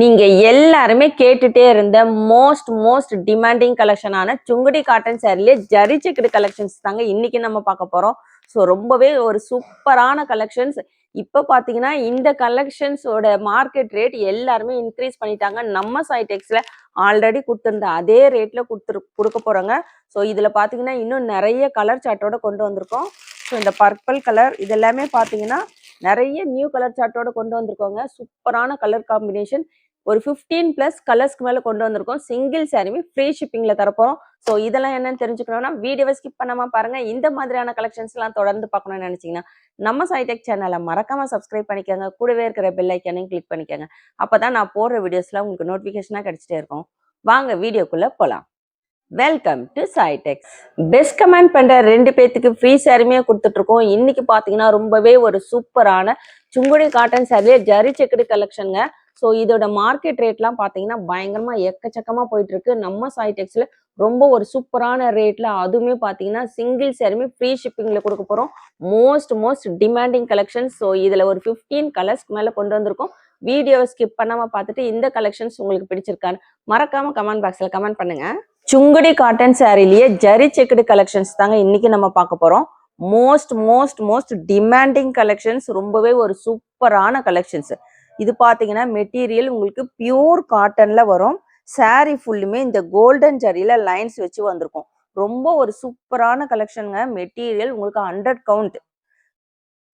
நீங்க எல்லாருமே கேட்டுட்டே இருந்த மோஸ்ட் மோஸ்ட் டிமாண்டிங் கலெக்ஷனான சுங்குடி காட்டன் சேரீலே ஜரி செக்குடு கலெக்ஷன்ஸ் தாங்க இன்னைக்கு நம்ம பார்க்க போறோம். ஸோ ரொம்பவே ஒரு சூப்பரான கலெக்ஷன்ஸ் இப்போ பார்த்தீங்கன்னா இந்த கலெக்ஷன்ஸோட மார்க்கெட் ரேட் எல்லாருமே இன்க்ரீஸ் பண்ணிட்டாங்க. நம்ம சைடெக்ஸ்ல ஆல்ரெடி கொடுத்துருந்த அதே ரேட்ல கொடுத்துரு கொடுக்க போறோங்க. ஸோ இதுல பார்த்தீங்கன்னா இன்னும் நிறைய கலர் சார்ட்டோட கொண்டு வந்திருக்கோம். ஸோ இந்த பர்பிள் கலர் இதெல்லாமே பார்த்தீங்கன்னா நிறைய நியூ கலர் சார்ட்டோட கொண்டு வந்திருக்கோங்க. சூப்பரான கலர் காம்பினேஷன் ஒரு 15 பிளஸ் கலர்ஸ்க்கு மேலே கொண்டு வந்திருக்கோம். சிங்கிள் சாரியுமே ஃப்ரீ ஷிப்பிங்கில் தரப்போகிறோம் ஸோ இதெல்லாம் என்னன்னு தெரிஞ்சுக்கணும்னா வீடியோவை ஸ்கிப் பண்ணாம பாருங்கள் இந்த மாதிரியான கலெக்ஷன்ஸ்லாம் தொடர்ந்து பார்க்கணும்னு நினச்சிங்கன்னா நம்ம சைடெக் சேனலை மறக்காமல் சப்ஸ்கிரைப் பண்ணிக்கோங்க. கூடவே இருக்கிற பெல் ஐக்கனையும் கிளிக் பண்ணிக்கோங்க. அப்பதான் நான் போடுற வீடியோஸ்லாம் உங்களுக்கு நோட்டிஃபிகேஷனாக கிடச்சிட்டே இருக்கும். வாங்க வீடியோக்குள்ளே போகலாம் welcome to Saitex best comment பண்ற ரெண்டு பேத்துக்கு ஃப்ரீ சாரியுமே கொடுத்துட்டு இருக்கோம் இன்னைக்கு பாத்தீங்கன்னா ரொம்பவே ஒரு சூப்பரான சுங்குடி காட்டன் சாரியே ஜரி செக்குடு கலெக்ஷனுங்க ஸோ இதோட மார்க்கெட் ரேட்லாம் பார்த்தீங்கன்னா பயங்கரமாக எக்கச்சக்கமாக போயிட்டு இருக்கு நம்ம சாய்டெக்ஸில் ரொம்ப ஒரு சூப்பரான ரேட்ல அதுவுமே பார்த்தீங்கன்னா சிங்கிள் சேருமே ஃப்ரீ ஷிப்பிங்கில் கொடுக்க போகிறோம் most most demanding collection so இதில் ஒரு 15 கலர்ஸ்க்கு மேலே கொண்டு வந்திருக்கோம். வீடியோவை ஸ்கிப் பண்ணாமல் பார்த்துட்டு இந்த கலெக்ஷன்ஸ் உங்களுக்கு பிடிச்சிருக்கான்னு மறக்காமல் கமெண்ட் பாக்ஸில் கமெண்ட் பண்ணுங்க. சுங்குடி காட்டன் சாரிலேயே ஜரி செக்குடு கலெக்ஷன்ஸ் தாங்க இன்னைக்கு நம்ம பார்க்க போகிறோம் most most most demanding collections ரொம்பவே ஒரு சூப்பரான கலெக்ஷன்ஸ் இது பார்த்தீங்கன்னா மெட்டீரியல் உங்களுக்கு பியூர் காட்டன்ல வரும். saree ஃபுல்லுமே இந்த கோல்டன் ஜரியில லைன்ஸ் வச்சு வந்திருக்கும். ரொம்ப ஒரு சூப்பரான கலெக்ஷனுங்க மெட்டீரியல் உங்களுக்கு ஹண்ட்ரட் கவுண்ட்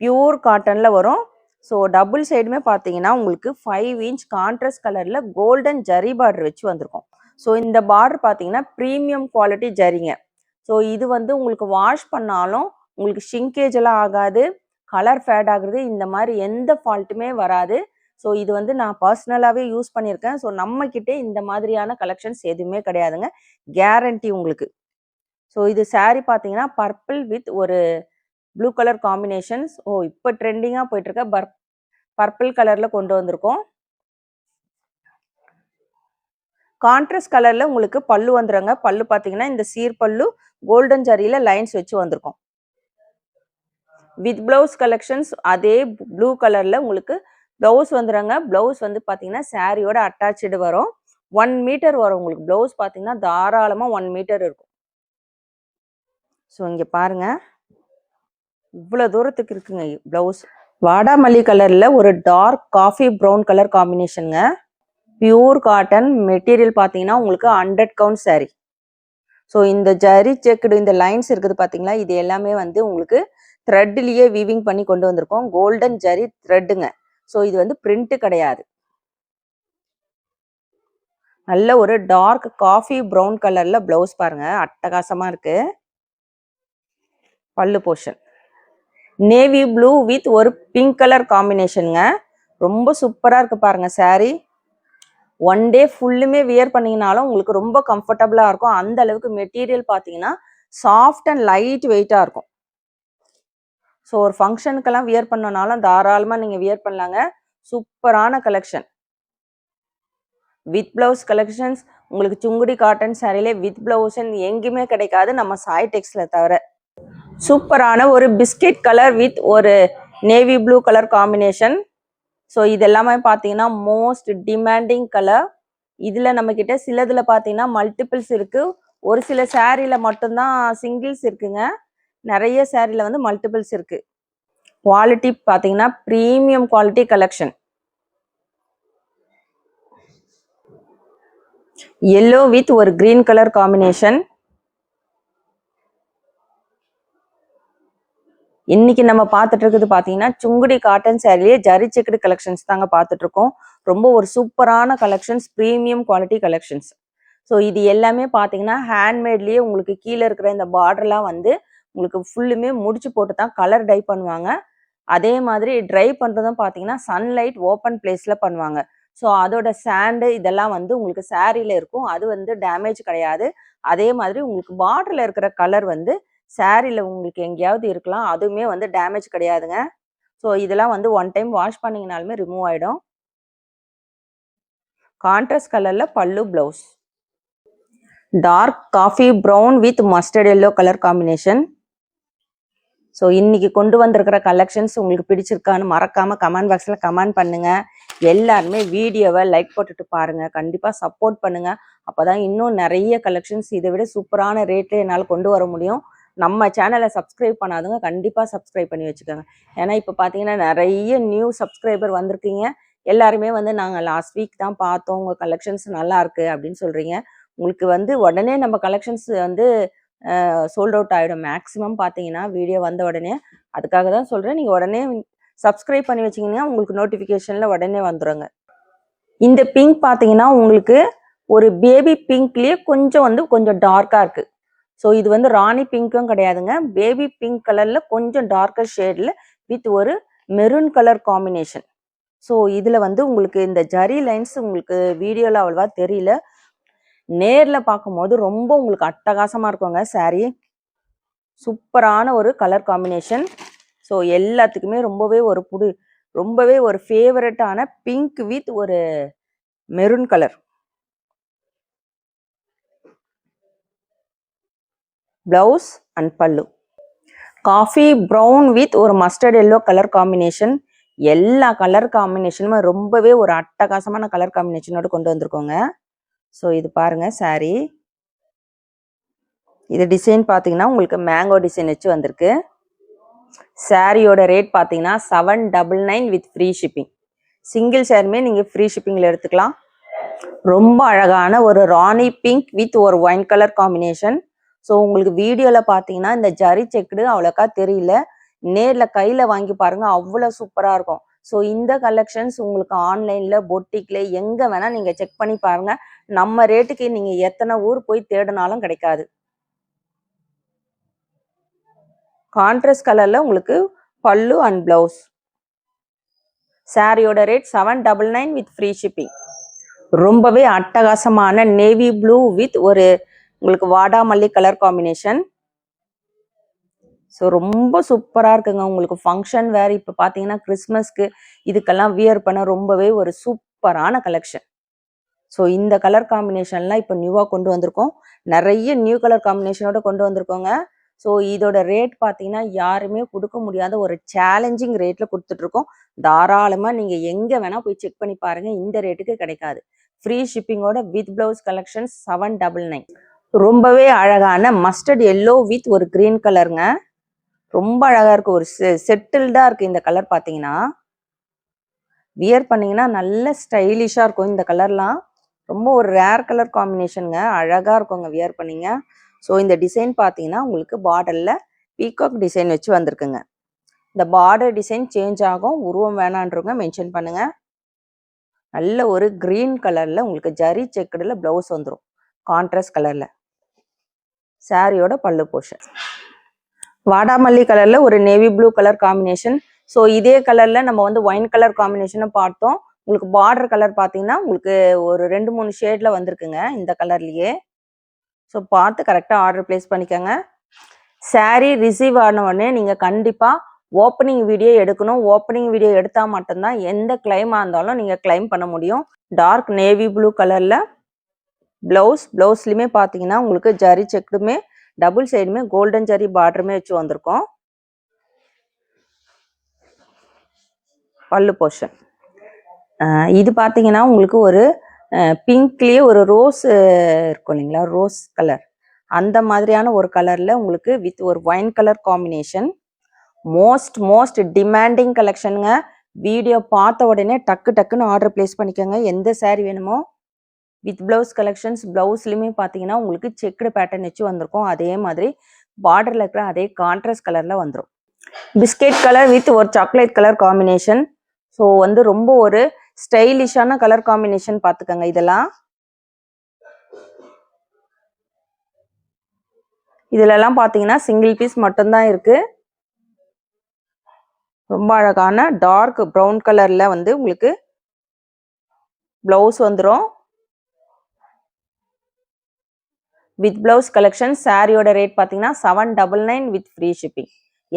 பியூர் காட்டன்ல வரும். ஸோ டபுள் சைடுமே பார்த்தீங்கன்னா உங்களுக்கு ஃபைவ் இன்ச் கான்ட்ராஸ்ட் கலர்ல கோல்டன் ஜரி பார்டர் வச்சு வந்திருக்கும். ஸோ இந்த பார்டர் பார்த்தீங்கன்னா ப்ரீமியம் குவாலிட்டி ஜரிங்க ஸோ இது வந்து உங்களுக்கு வாஷ் பண்ணாலும் உங்களுக்கு ஷிங்கேஜ் எல்லாம் ஆகாது. கலர் ஃபேட் ஆகுறது இந்த மாதிரி எந்த ஃபால்ட்டுமே வராது. ஸோ இது வந்து நான் பர்சனலாகவே யூஸ் பண்ணியிருக்கேன். ஸோ நம்மக்கிட்டே இந்த மாதிரியான கலெக்ஷன்ஸ் எதுவுமே கிடையாதுங்க. கேரண்டி உங்களுக்கு. ஸோ இது சாரீ பார்த்தீங்கன்னா பர்பிள் வித் ஒரு ப்ளூ கலர் காம்பினேஷன்ஸ் ஓ இப்போ ட்ரெண்டிங்காக போயிட்டுருக்க. பர் பர்பிள் கலரில் கொண்டு வந்திருக்கோம். கான்ட்ராஸ்ட் கலரில் உங்களுக்கு பல்லு வந்துருங்க. பல்லு பார்த்தீங்கன்னா இந்த சீர் பல்லு கோல்டன் ஜரியில் லைன்ஸ் வச்சு வந்திருக்கும். வித் ப்ளவுஸ் கலெக்ஷன்ஸ் அதே ப்ளூ கலரில் உங்களுக்கு ப்ளவுஸ் வந்துடுங்க ப்ளவுஸ் வந்து பார்த்தீங்கன்னா சாரியோட அட்டாச்சு வரும். ஒன் மீட்டர் வரும் உங்களுக்கு. ப்ளவுஸ் பார்த்தீங்கன்னா தாராளமாக ஒன் மீட்டர் இருக்கும். ஸோ இங்கே பாருங்க. இவ்வளோ தூரத்துக்கு இருக்குங்க ப்ளவுஸ் வாடாமல்லி கலரில் ஒரு டார்க் காஃபி ப்ரௌன் கலர் காம்பினேஷனுங்க பியூர் காட்டன் மெட்டீரியல் பார்த்தீங்கன்னா உங்களுக்கு ஹண்ட்ரட் கவுண்ட் saree. ஸோ இந்த ஜரி செக்குடு இந்த லைன்ஸ் இருக்குது பார்த்தீங்களா இது எல்லாமே வந்து உங்களுக்கு த்ரெட்லேயே வீவிங் பண்ணி கொண்டு வந்திருக்கோம். கோல்டன் ஜரி த்ரெட்டுங்க ஸோ இது வந்து பிரிண்ட்டு கிடையாது. நல்ல ஒரு டார்க் காஃபி ப்ரௌன் கலர்ல ப்ளவுஸ் பாருங்க. அட்டகாசமா இருக்கு. பல்லு போர்ஷன் நேவி ப்ளூ வித் ஒரு பிங்க் கலர் காம்பினேஷனுங்க ரொம்ப சூப்பராக இருக்கு பாருங்க saree. ஒன் டே ஃபுல்லுமே வியர் பண்ணிங்கனாலும் உங்களுக்கு ரொம்ப கம்ஃபர்டபுளாக இருக்கும். அந்த அளவுக்கு மெட்டீரியல் பார்த்தீங்கன்னா சாஃப்ட் அண்ட் லைட் வெயிட்டாக இருக்கும். ஸோ ஒரு ஃபங்க்ஷனுக்கெல்லாம் வியர் பண்ணனாலும் தாராளமாக நீங்கள் வியர் பண்ணலாங்க. சூப்பரான கலெக்ஷன் வித் ப்ளவுஸ் கலெக்ஷன்ஸ் உங்களுக்கு சுங்குடி காட்டன் சாரிலே வித் ப்ளவுஸ்ன்னு எங்கேயுமே கிடைக்காது நம்ம சாய் டெக்ஸில் தவிர. சூப்பரான ஒரு பிஸ்கெட் கலர் வித் ஒரு navy blue colour combination so இதெல்லாமே பார்த்தீங்கன்னா மோஸ்ட் டிமாண்டிங் கலர் இதில் நம்மக்கிட்ட சிலதில் பார்த்தீங்கன்னா மல்டிபிள்ஸ் இருக்குது ஒரு சில சாரியில் மட்டும்தான் சிங்கிள்ஸ் இருக்குங்க. நிறைய சேரீல வந்து மல்டிபிள்ஸ் இருக்கு. குவாலிட்டி பார்த்தீங்கன்னா premium quality collection yellow with ஒரு கிரீன் கலர் காம்பினேஷன் இன்னைக்கு நம்ம பார்த்துட்டு இருக்குது பார்த்தீங்கன்னா சுங்குடி காட்டன் சேரீலேயே ஜரி செக்குடு கலெக்ஷன்ஸ் தாங்க பார்த்துட்டு இருக்கோம். ரொம்ப ஒரு சூப்பரான collections premium quality collections so இது எல்லாமே பார்த்தீங்கன்னா ஹேண்ட்மேட்லேயே உங்களுக்கு கீழே இருக்கிற இந்த பார்டர்லாம் வந்து உங்களுக்கு ஃபுல்லுமே முடிச்சு போட்டு தான் கலர் டை பண்ணுவாங்க. அதே மாதிரி ட்ரை பண்ணுறதும் பார்த்தீங்கன்னா சன்லைட் ஓப்பன் பிளேஸில் பண்ணுவாங்க. ஸோ அதோட சாண்டு இதெல்லாம் வந்து உங்களுக்கு சாரியில் இருக்கும். அது வந்து டேமேஜ் கிடையாது. அதே மாதிரி உங்களுக்கு பார்டரில் இருக்கிற கலர் வந்து சாரியில் உங்களுக்கு எங்கேயாவது இருக்கலாம். அதுவுமே வந்து டேமேஜ் கிடையாதுங்க. ஸோ இதெல்லாம் வந்து ஒன் டைம் வாஷ் பண்ணிங்கனாலுமே ரிமூவ் ஆகிடும் கான்ட்ராஸ்ட் கலரில் pallu blouse dark coffee brown with mustard yellow colour combination so இன்னைக்கு கொண்டு வந்திருக்கிற கலெக்ஷன்ஸ் உங்களுக்கு பிடிச்சிருக்கான்னு மறக்காம கமெண்ட் பாக்ஸில் கமெண்ட் பண்ணுங்க. எல்லாருமே வீடியோவை லைக் போட்டுட்டு பாருங்க. கண்டிப்பாக சப்போர்ட் பண்ணுங்க. அப்பதான் இன்னும் நிறைய கலெக்ஷன்ஸ் இதை விட சூப்பரான ரேட்ல என்னால் கொண்டு வர முடியும். நம்ம சேனலை சப்ஸ்கிரைப் பண்ணாதுங்க கண்டிப்பாக சப்ஸ்கிரைப் பண்ணி வச்சுக்கோங்க. ஏன்னா இப்போ பார்த்தீங்கன்னா நிறைய நியூ சப்ஸ்கிரைபர் வந்திருக்கீங்க. எல்லாருமே வந்து நாங்கள் லாஸ்ட் வீக் தான் பார்த்தோம். உங்கள் கலெக்ஷன்ஸ் நல்லா இருக்கு அப்படின்னு சொல்றீங்க. உங்களுக்கு வந்து உடனே நம்ம கலெக்ஷன்ஸ் வந்து சோல்ட் அவுட் ஆகிடும் மேக்ஸிமம் பார்த்தீங்கன்னா வீடியோ வந்த உடனே அதுக்காக தான் சொல்கிறேன் நீங்கள் உடனே சப்ஸ்கிரைப் பண்ணி வச்சிங்கன்னா உங்களுக்கு நோட்டிஃபிகேஷனில் உடனே வந்துடுங்க இந்த பிங்க் பார்த்தீங்கன்னா உங்களுக்கு ஒரு பேபி பிங்க்லேயே கொஞ்சம் வந்து கொஞ்சம் டார்க்காக இருக்குது ஸோ இது வந்து ராணி பிங்க்கும் கிடையாதுங்க. பேபி பிங்க் கலரில் கொஞ்சம் டார்க்கர் ஷேடில் வித் ஒரு மெரூன் கலர் காம்பினேஷன் ஸோ இதில் வந்து உங்களுக்கு இந்த ஜரி லைன்ஸ் உங்களுக்கு வீடியோவில் அவ்வளவா தெரியல. நேரில் பார்க்கும்போது ரொம்ப உங்களுக்கு அட்டகாசமாக இருக்குங்க சாரீ சூப்பரான ஒரு கலர் காம்பினேஷன் ஸோ எல்லாத்துக்குமே ரொம்பவே ஒரு புது ரொம்பவே ஒரு ஃபேவரட்டான பிங்க் வித் ஒரு maroon colour blouse and pallu. Coffee brown with ஒரு மஸ்டர்ட் எல்லோ கலர் காம்பினேஷன் எல்லா கலர் காம்பினேஷனுமே ரொம்பவே ஒரு அட்டகாசமான கலர் காம்பினேஷனோட கொண்டு வந்திருக்கோங்க. ஸோ இது பாருங்கள் saree. இது டிசைன் பார்த்தீங்கன்னா உங்களுக்கு மேங்கோ டிசைன் வச்சு வந்திருக்கு. சாரியோட ரேட் பார்த்தீங்கன்னா seven double nine with free shipping single சேருமே நீங்கள் ஃப்ரீ ஷிப்பிங்கில் எடுத்துக்கலாம். ரொம்ப அழகான ஒரு ராணி பிங்க் வித் ஒரு ஒயின் கலர் காம்பினேஷன் ஸோ உங்களுக்கு வீடியோவில் பார்த்தீங்கன்னா இந்த ஜரி செக்குடு அவ்வளோக்கா தெரியல. நேரில் கையில் வாங்கி பாருங்கள் அவ்வளோ சூப்பராக இருக்கும். ஸோ இந்த கலெக்ஷன்ஸ் உங்களுக்கு ஆன்லைனில் பொட்டிக்கில் எங்கே வேணால் நீங்கள் செக் பண்ணி பாருங்கள் நம்ம ரேட்டுக்கு நீங்கள் எத்தனை ஊர் போய் தேடினாலும் கிடைக்காது. கான்ட்ராஸ்ட் கலரில் உங்களுக்கு பல்லு அண்ட் பிளவுஸ் சாரியோட rate seven double nine with free shipping ரொம்பவே அட்டகாசமான நேவி ப்ளூ வித் ஒரு உங்களுக்கு வாடாமல்லி கலர் காம்பினேஷன் ஸோ ரொம்ப சூப்பராக இருக்குங்க. உங்களுக்கு ஃபங்க்ஷன் வேறு இப்போ பார்த்தீங்கன்னா கிறிஸ்மஸ்க்கு இதுக்கெல்லாம் வியர் பண்ண ரொம்பவே ஒரு சூப்பரான கலெக்ஷன் ஸோ இந்த கலர் காம்பினேஷன்லாம் இப்போ நியூவாக கொண்டு வந்திருக்கோம். நிறைய நியூ கலர் காம்பினேஷனோட கொண்டு வந்திருக்கோங்க. ஸோ இதோட ரேட் பார்த்தீங்கன்னா யாருமே கொடுக்க முடியாத ஒரு சேலஞ்சிங் ரேட்டில் கொடுத்துட்ருக்கோம். தாராளமாக நீங்கள் எங்கே வேணால் போய் செக் பண்ணி பாருங்கள் இந்த ரேட்டுக்கு கிடைக்காது. Free ஷிப்பிங்கோட with blouse collection seven double nine ரொம்பவே அழகான மஸ்டர்ட் எல்லோ வித் ஒரு கிரீன் கலருங்க ரொம்ப அழகாக இருக்குது ஒரு செ செட்டில்டாக இருக்குது இந்த கலர் பார்த்தீங்கன்னா வியர் பண்ணிங்கன்னா நல்ல ஸ்டைலிஷாக இருக்கும் இந்த கலர்லாம் ரொம்ப ஒரு ரேர் கலர் காம்பினேஷனுங்க அழகாக இருக்குங்க வியர் பண்ணிங்க. ஸோ இந்த டிசைன் பார்த்தீங்கன்னா உங்களுக்கு பார்டரில் பீகாக் டிசைன் வச்சு வந்திருக்குங்க. இந்த பார்டர் டிசைன் சேஞ்ச் ஆகும் உருவம் வேணான்றவங்க மென்ஷன் பண்ணுங்கள் நல்ல ஒரு கிரீன் கலரில் உங்களுக்கு ஜரி செக்குடில் ப்ளவுஸ் வந்துடும் கான்ட்ராஸ்ட் கலரில் சாரியோட பல்லு போஷன் வாடாமல்லி கலரில் ஒரு navy blue colour combination so இதே கலரில் நம்ம வந்து ஒயின் கலர் காம்பினேஷனும் பார்த்தோம். உங்களுக்கு பார்டர் கலர் பார்த்தீங்கன்னா உங்களுக்கு ஒரு ரெண்டு மூணு ஷேட்ல வந்திருக்குங்க இந்த கலர்லயே ஸோ பார்த்து கரெக்டாக ஆர்டர் பிளேஸ் பண்ணிக்கோங்க. Saree ரிசீவ் ஆன உடனே நீங்கள் கண்டிப்பாக ஓப்பனிங் வீடியோ எடுக்கணும். ஓப்பனிங் வீடியோ எடுத்தால் மட்டும்தான் எந்த கிளைமாக இருந்தாலும் நீங்கள் கிளைம் பண்ண முடியும். டார்க் நேவி ப்ளூ கலரில் ப்ளவுஸ் ப்ளவுஸ்லையுமே பார்த்தீங்கன்னா உங்களுக்கு ஜரி செக்குடுமே டபுள் சைடுமே கோல்டன் ஜரி பார்டருமே வச்சு வந்திருக்கோம். பல்லு போர்ஷன் இது பார்த்தீங்கன்னா உங்களுக்கு ஒரு பிங்க்லேயே ஒரு ரோஸ் இருக்கும் இல்லைங்களா? Rose colour. அந்த மாதிரியான ஒரு கலரில் உங்களுக்கு வித் ஒரு wine colour combination. Most most demanding கலெக்ஷனுங்க. Video பார்த்த உடனே டக்கு டக்குன்னு ஆர்டர் பிளேஸ் பண்ணிக்கோங்க. எந்த சேரீ வேணுமோ. வித் ப்ளவுஸ் கலெக்ஷன்ஸ் ப்ளவுஸ்லையுமே பார்த்தீங்கன்னா உங்களுக்கு செக்குடு பேட்டர்ன் வச்சு வந்திருக்கும். அதே மாதிரி பார்டரில் இருக்கிற அதே கான்ட்ராஸ்ட் கலரில் வந்துடும் பிஸ்கெட் கலர் வித் ஒரு சாக்லேட் கலர் காம்பினேஷன் ஸோ வந்து ரொம்ப ஒரு ஸ்டைலிஷான கலர் காம்பினேஷன் பார்த்துக்கோங்க இதெல்லாம். இதுலலாம் பார்த்தீங்கன்னா சிங்கிள் பீஸ் மட்டும்தான் இருக்கு. ரொம்ப அழகான டார்க் ப்ரௌன் கலர்ல வந்து உங்களுக்கு பிளவுஸ் வந்துடும் வித் பிளவுஸ் கலெக்ஷன் சாரியோட ரேட் பார்த்தீங்கன்னா seven double nine with free shipping.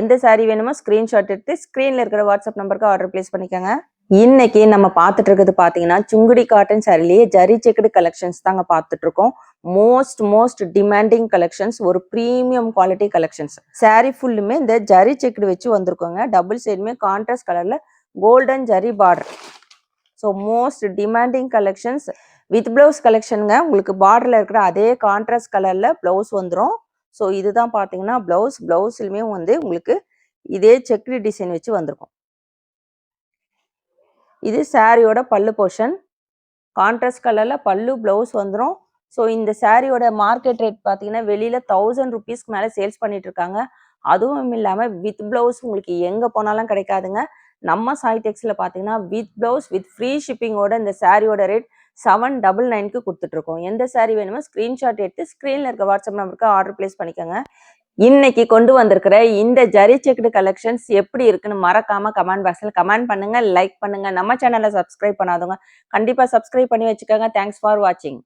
எந்த சாரீ வேணுமோ ஸ்க்ரீன்ஷாட் எடுத்து ஸ்க்ரீனில் இருக்கிற வாட்ஸ்அப் நம்பருக்கு ஆர்டர் பிளேஸ் பண்ணிக்கோங்க. இன்னைக்கு நம்ம பார்த்துட்டு இருக்கிறது பார்த்தீங்கன்னா சுங்குடி காட்டன் சாரிலேயே ஜரி செக்குடு கலெக்ஷன்ஸ் தாங்க பார்த்துட்டு இருக்கோம். மோஸ்ட் மோஸ்ட் டிமாண்டிங் கலெக்ஷன்ஸ் ஒரு ப்ரீமியம் குவாலிட்டி கலெக்ஷன்ஸ் சாரி ஃபுல்லுமே இந்த ஜரி செக்குடு வச்சு வந்திருக்கோங்க. டபுள் சைடுமே கான்ட்ராஸ்ட் கலர்ல golden zari border so most demanding collections with blouse கலெக்ஷனுங்க உங்களுக்கு பார்டர்ல இருக்கிற அதே கான்ட்ராஸ்ட் கலர்ல பிளவுஸ் வந்துடும் ஸோ இதுதான் பார்த்தீங்கன்னா பிளவுஸ் ப்ளவுஸ்லையுமே வந்து உங்களுக்கு இதே செக்குடு டிசைன் வச்சு வந்திருக்கும். இது சாரியோட பல்லு போர்ஷன் கான்ட்ராஸ்ட் கலரில் பல்லு ப்ளவுஸ் வந்துடும் ஸோ இந்த சாரியோட மார்க்கெட் ரேட் பார்த்தீங்கன்னா வெளியில் தௌசண்ட் ருபீஸ்க்கு மேலே சேல்ஸ் பண்ணிட்டு இருக்காங்க. அதுவும் இல்லாமல் வித் ப்ளவுஸ் உங்களுக்கு எங்கே போனாலும் கிடைக்காதுங்க. நம்ம சாய்டெக்ஸில் பார்த்தீங்கன்னா வித் ப்ளவுஸ் வித் ஃப்ரீ ஷிப்பிங்கோட இந்த சாரியோட ரேட் செவன் டபுள் நைனுக்கு கொடுத்துட்ருக்கோம் எந்த சாரி வேணுமோ ஸ்க்ரீன்ஷாட் எடுத்து ஸ்க்ரீனில் இருக்க வாட்ஸ்அப் நம்பருக்கு ஆர்டர் ப்ளேஸ் பண்ணிக்கோங்க. இன்னைக்கு கொண்டு வந்திருக்கிற இந்த ஜரி செக்குடு கலெக்ஷன்ஸ் எப்படி இருக்குன்னு மறக்காம கமெண்ட் பாக்ஸில் கமெண்ட் பண்ணுங்க லைக் பண்ணுங்க. நம்ம சேனலை சப்ஸ்கிரைப் பண்ணாதவங்க கண்டிப்பா சப்ஸ்கிரைப் பண்ணி வச்சுக்கோங்க. தேங்க்ஸ் ஃபார் வாட்சிங்